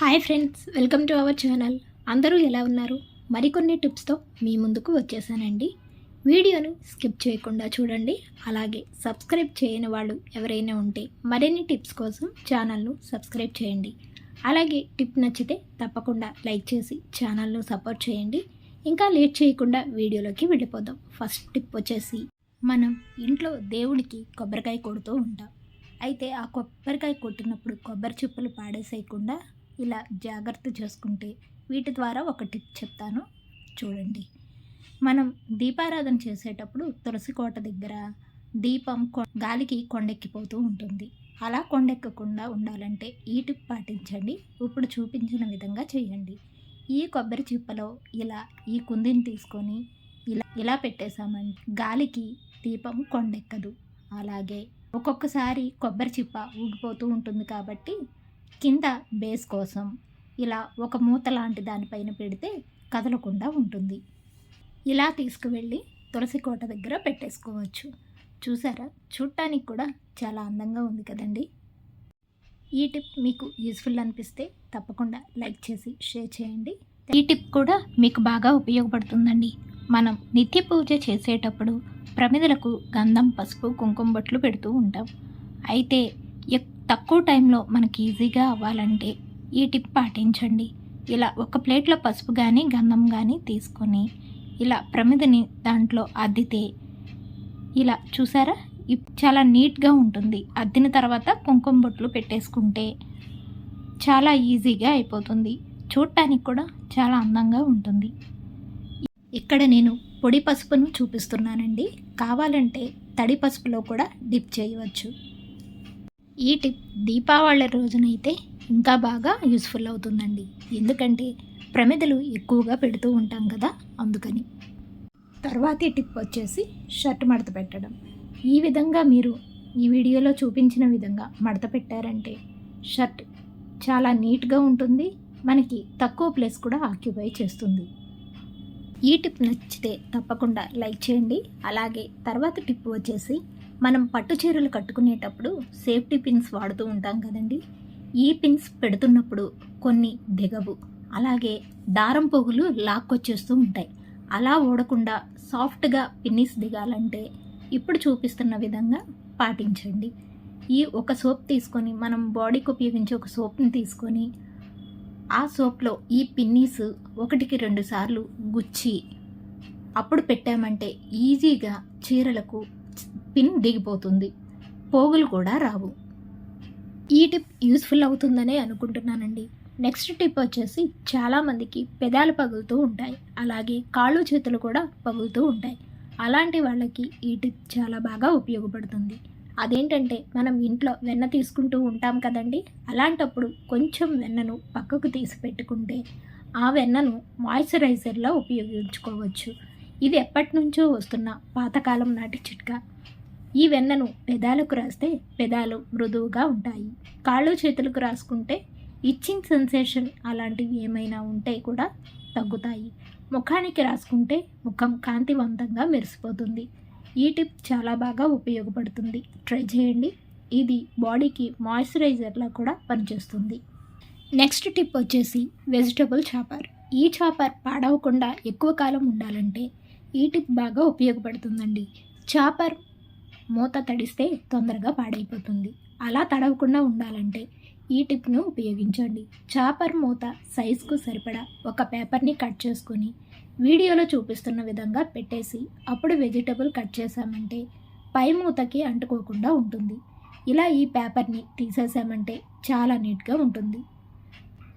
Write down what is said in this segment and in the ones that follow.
Hi friends welcome to our channel. అందరూ ఎలా ఉన్నారు? మరికొన్ని టిప్స్తో మీ ముందుకు వచ్చేసానండి. వీడియోను స్కిప్ చేయకుండా చూడండి. అలాగే సబ్స్క్రైబ్ చేయని వాళ్ళు ఎవరైనా ఉంటే మరిన్ని టిప్స్ కోసం ఛానల్ను సబ్స్క్రైబ్ చేయండి. అలాగే టిప్ నచ్చితే తప్పకుండా లైక్ చేసి ఛానల్ను సపోర్ట్ చేయండి. ఇంకా లేట్ చేయకుండా వీడియోలోకి వెళ్ళిపోదాం. ఫస్ట్ టిప్ వచ్చేసి మనం ఇంట్లో దేవుడికి కొబ్బరికాయ కొడుతూ ఉంటాం. అయితే ఆ కొబ్బరికాయ కొట్టినప్పుడు కొబ్బరి చిప్పలు పాడేసేయకుండా ఇలా జాగ్రత్త చేసుకుంటే వీటి ద్వారా ఒక టిప్ చెప్తాను. చూడండి. మనం దీపారాధన చేసేటప్పుడు తులసి కోట దగ్గర దీపం కొ- గాలికి కొండెక్కిపోతూ ఉంటుంది. అలా కొండెక్కకుండా ఉండాలంటే ఈ టిప్ పాటించండి. ఇప్పుడు చూపించిన విధంగా చేయండి. ఈ కొబ్బరి చిప్పలో ఇలా ఈ కుందిని తీసుకొని ఇలా ఇలా పెట్టేశామంటే గాలికి దీపం కొండెక్కదు. అలాగే ఒక్కొక్కసారి కొబ్బరి చిప్ప ఊగిపోతూ ఉంటుంది కాబట్టి కింద బేస్ కోసం ఇలా ఒక మూత లాంటి దానిపైన పెడితే కదలకుండా ఉంటుంది. ఇలా తీసుకువెళ్ళి తులసి కోట దగ్గర పెట్టేసుకోవచ్చు. చూసారా? చూడటానికి కూడా చాలా అందంగా ఉంది కదండి. ఈ టిప్ మీకు యూస్ఫుల్ అనిపిస్తే తప్పకుండా లైక్ చేసి షేర్ చేయండి. ఈ టిప్ కూడా మీకు బాగా ఉపయోగపడుతుందండి. మనం నిత్య పూజ చేసేటప్పుడు ప్రమిదలకు గంధం పసుపు కుంకుమ బొట్లు పెడుతూ ఉంటాం. అయితే తక్కువ టైంలో మనకి ఈజీగా అవ్వాలంటే ఈ టిప్ పాటించండి. ఇలా ఒక ప్లేట్లో పసుపు కానీ గంధం కానీ తీసుకొని ఇలా ప్రమిదని దాంట్లో అద్దితే ఇలా చూసారా? ఇప్- చాలా నీట్గా ఉంటుంది. అద్దిన తర్వాత కుంకుమ బొట్లు పెట్టేసుకుంటే చాలా ఈజీగా అయిపోతుంది. చూడటానికి కూడా చాలా అందంగా ఉంటుంది. ఇక్కడ నేను పొడి పసుపును చూపిస్తున్నానండి. కావాలంటే తడి పసుపులో కూడా డిప్ చేయవచ్చు. ఈ టిప్ దీపావళి రోజునైతే ఇంకా బాగా యూస్ఫుల్ అవుతుందండి. ఎందుకంటే ప్రమిదలు ఎక్కువగా పెడుతూ ఉంటాం కదా అందుకని. తర్వాతి టిప్ వచ్చేసి షర్ట్ మడత పెట్టడం. ఈ విధంగా మీరు ఈ వీడియోలో చూపించిన విధంగా మడత పెట్టారంటే షర్ట్ చాలా నీట్గా ఉంటుంది మనకి తక్కువ ప్లేస్ కూడా ఆక్యుపై చేస్తుంది. ఈ టిప్ నచ్చితే తప్పకుండా లైక్ చేయండి. అలాగే తర్వాత టిప్ వచ్చేసి మనం పట్టు చీరలు కట్టుకునేటప్పుడు సేఫ్టీ పిన్స్ వాడుతూ ఉంటాం కదండి. ఈ పిన్స్ పెడుతున్నప్పుడు కొన్ని దిగవు అలాగే దారం పొగులు లాక్కొచ్చేస్తూ ఉంటాయి. అలా ఓడకుండా సాఫ్ట్గా పిన్నిస్ దిగాలంటే ఇప్పుడు చూపిస్తున్న విధంగా పాటించండి. ఈ ఒక సోప్ తీసుకొని మనం బాడీకి ఉపయోగించే ఒక సోప్ని తీసుకొని ఆ సోప్లో ఈ పిన్నీస్ ఒకటికి రెండు సార్లు గుచ్చి అప్పుడు పెట్టామంటే ఈజీగా చీరలకు పిన్ దిగిపోతుంది. పోగులు కూడా రావు. ఈ టిప్ యూస్ఫుల్ అవుతుందనే అనుకుంటున్నానండి. నెక్స్ట్ టిప్ వచ్చేసి చాలామందికి పెదాలు పగులుతూ ఉంటాయి. అలాగే కాళ్ళు చేతులు కూడా పగులుతూ ఉంటాయి. అలాంటి వాళ్ళకి ఈ టిప్ చాలా బాగా ఉపయోగపడుతుంది. అదేంటంటే మనం ఇంట్లో వెన్న తీసుకుంటూ ఉంటాం కదండి. అలాంటప్పుడు కొంచెం వెన్నను పక్కకు తీసి పెట్టుకుంటే ఆ వెన్నను మాయిశ్చరైజర్లో ఉపయోగించుకోవచ్చు. ఇది ఎప్పటి నుంచో వస్తున్న పాతకాలం నాటి చిట్కా. ఈ వెన్నను పెదాలకు రాస్తే పెదాలు మృదువుగా ఉంటాయి. కాళ్ళు చేతులకు రాసుకుంటే ఇచ్చింగ్ సెన్సేషన్ అలాంటివి ఏమైనా ఉంటే కూడా తగ్గుతాయి. ముఖానికి రాసుకుంటే ముఖం కాంతివంతంగా మెరిసిపోతుంది. ఈ టిప్ చాలా బాగా ఉపయోగపడుతుంది. ట్రై చేయండి. ఇది బాడీకి మాయిశ్చరైజర్లా కూడా పనిచేస్తుంది. నెక్స్ట్ టిప్ వచ్చేసి వెజిటబుల్ చాపర్. ఈ చాపర్ పాడవకుండా ఎక్కువ కాలం ఉండాలంటే ఈ టిప్ బాగా ఉపయోగపడుతుందండి. చాపర్ మూత తడిస్తే తొందరగా పాడైపోతుంది. అలా తడవకుండా ఉండాలంటే ఈ టిప్ను ఉపయోగించండి. చాపర్ మూత సైజుకు సరిపడా ఒక పేపర్ని కట్ చేసుకొని వీడియోలో చూపిస్తున్న విధంగా పెట్టేసి అప్పుడు వెజిటబుల్ కట్ చేసామంటే పై మూతకి అంటుకోకుండా ఉంటుంది. ఇలా ఈ పేపర్ని తీసేసామంటే చాలా నీట్గా ఉంటుంది.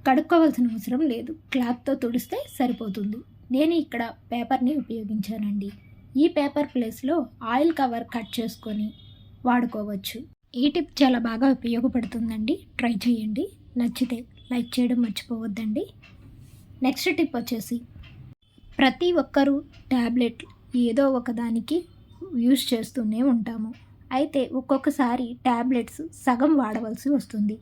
కడుక్కోవాల్సిన అవసరం లేదు. క్లాత్తో తుడిస్తే సరిపోతుంది. నేను ఇక్కడ పేపర్ని ఉపయోగించానండి. ఈ పేపర్ ప్లేస్లో ఆయిల్ కవర్ కట్ చేసుకొని వాడుకోవచ్చు. ఈ టిప్ చాలా బాగా ఉపయోగపడుతుందండి. ట్రై చేయండి. నచ్చితే లైక్ చేయడం మర్చిపోవద్దండి. నెక్స్ట్ టిప్ వచ్చేసి ప్రతి ఒక్కరూ ట్యాబ్లెట్ ఏదో ఒకదానికి యూజ్ చేస్తూనే ఉంటాము. అయితే ఒక్కొక్కసారి ట్యాబ్లెట్స్ సగం వాడవలసి వస్తుంది.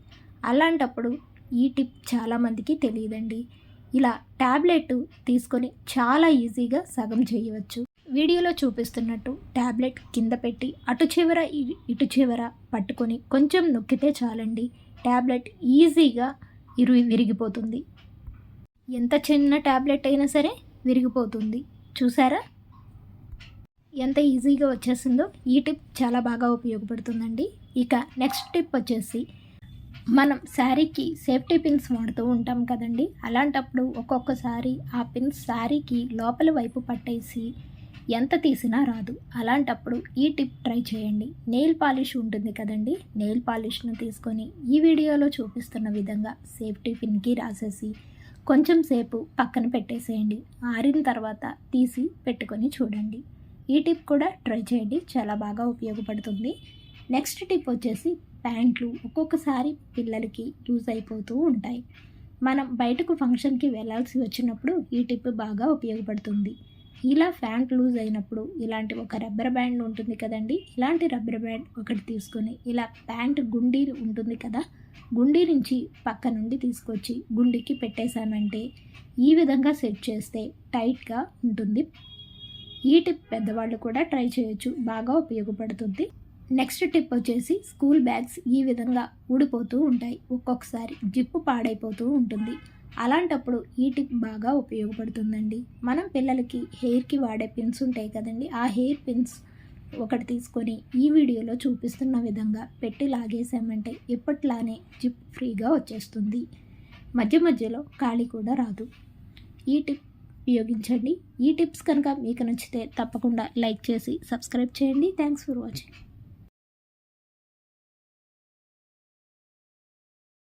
అలాంటప్పుడు ఈ టిప్ చాలామందికి తెలియదండి. ఇలా ట్యాబ్లెట్ తీసుకొని చాలా ఈజీగా సగం చేయవచ్చు. వీడియోలో చూపిస్తున్నట్టు ట్యాబ్లెట్ కింద పెట్టి అటు చివర ఇటు చివర పట్టుకొని కొంచెం నొక్కితే చాలండి. ట్యాబ్లెట్ ఈజీగా ఇరు విరిగిపోతుంది. ఎంత చిన్న ట్యాబ్లెట్ అయినా సరే విరిగిపోతుంది. చూసారా? ఎంత ఈజీగా వచ్చేసిందో ఈ టిప్ చాలా బాగా ఉపయోగపడుతుందండి. ఇక నెక్స్ట్ టిప్ వచ్చేసి మనం శారీకి సేఫ్టీ పిన్స్ వాడుతూ ఉంటాం కదండి. అలాంటప్పుడు ఒక్కొక్కసారి ఆ పిన్స్ శారీకి లోపల వైపు పట్టేసి ఎంత తీసినా రాదు. అలాంటప్పుడు ఈ టిప్ ట్రై చేయండి. నెయిల్ పాలిష్ ఉంటుంది కదండి. నెయిల్ పాలిష్ను తీసుకొని ఈ వీడియోలో చూపిస్తున్న విధంగా సేఫ్టీ పిన్కి రాసేసి కొంచెం సేపు పక్కన పెట్టేసేయండి. ఆరిన తర్వాత తీసి పెట్టుకొని చూడండి. ఈ టిప్ కూడా ట్రై చేయండి. చాలా బాగా ఉపయోగపడుతుంది. నెక్స్ట్ టిప్ వచ్చేసి ప్యాంట్లు ఒక్కొక్కసారి పిల్లలకి లూజ్ అయిపోతూ ఉంటాయి. మనం బయటకు ఫంక్షన్కి వెళ్ళాల్సి వచ్చినప్పుడు ఈ టిప్ బాగా ఉపయోగపడుతుంది. ఇలా ప్యాంట్ లూజ్ అయినప్పుడు ఇలాంటి ఒక రబ్బర్ బ్యాండ్ ఉంటుంది కదండి? ఇలాంటి రబ్బర్ బ్యాండ్ ఒకటి తీసుకొని ఇలా ప్యాంట్ గుండీ ఉంటుంది కదా? గుండీ నుంచి పక్క నుండి తీసుకొచ్చి గుండీకి పెట్టేశామంటే ఈ విధంగా సెట్ చేస్తే టైట్గా ఉంటుంది. ఈ టిప్ పెద్దవాళ్ళు కూడా ట్రై చేయొచ్చు. బాగా ఉపయోగపడుతుంది. నెక్స్ట్ టిప్ వచ్చేసి స్కూల్ బ్యాగ్స్ ఈ విధంగా ఊడిపోతూ ఉంటాయి. ఒక్కొక్కసారి జిప్పు పాడైపోతూ ఉంటుంది. అలాంటప్పుడు ఈ టిప్ బాగా ఉపయోగపడుతుందండి. మనం పిల్లలకి హెయిర్కి వాడే పిన్స్ ఉంటాయి కదండి. ఆ హెయిర్ పిన్స్ ఒకటి తీసుకొని ఈ వీడియోలో చూపిస్తున్న విధంగా పెట్టి లాగేసామంటే ఇప్పట్లానే జిప్ ఫ్రీగా వచ్చేస్తుంది. మధ్య మధ్యలో ఖాళీ కూడా రాదు. ఈ టిప్ ఉపయోగించండి. ఈ టిప్స్ కనుక మీకు నచ్చితే తప్పకుండా లైక్ చేసి సబ్స్క్రైబ్ చేయండి. Thanks for watching.